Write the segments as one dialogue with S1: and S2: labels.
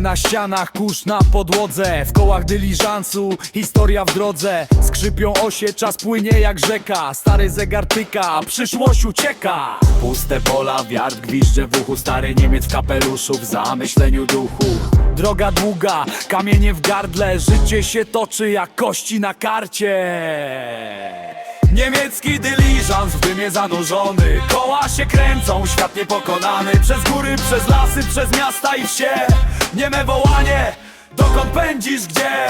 S1: Na ścianach, kurz na podłodze. W kołach dyliżansu, historia w drodze. Skrzypią osie, czas płynie jak rzeka. Stary zegar tyka, przyszłość ucieka. Puste pola, wiatr gwizdże w uchu. Stary Niemiec w kapeluszu, w zamyśleniu duchu. Droga długa, kamienie w gardle. Życie się toczy jak kości na karcie. Niemiecki dyliżans w dymie zanurzony. Koła się kręcą, świat niepokonany. Przez góry, przez lasy, przez miasta i wsie. Nieme wołanie, dokąd pędzisz, gdzie?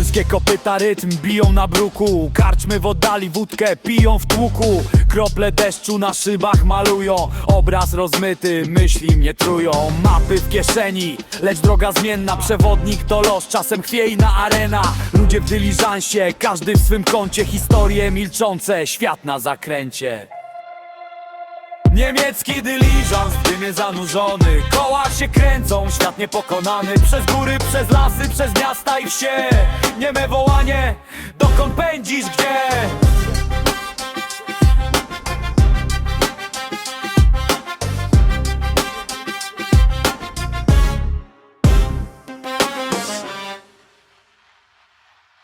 S1: Końskie kopyta rytm biją na bruku. Karczmy w oddali wódkę piją w tłuku. Krople deszczu na szybach malują. Obraz rozmyty, myśli mnie trują. Mapy w kieszeni, lecz droga zmienna. Przewodnik to los, czasem chwiejna arena. Ludzie w dyliżansie, każdy w swym kącie. Historie milczące, świat na zakręcie Niemiecki dyliżans w dymie zanurzony. Koła się kręcą, świat niepokonany. Przez góry, przez lasy, przez miasta i wsie. Nieme wołanie, dokąd pędzisz, gdzie?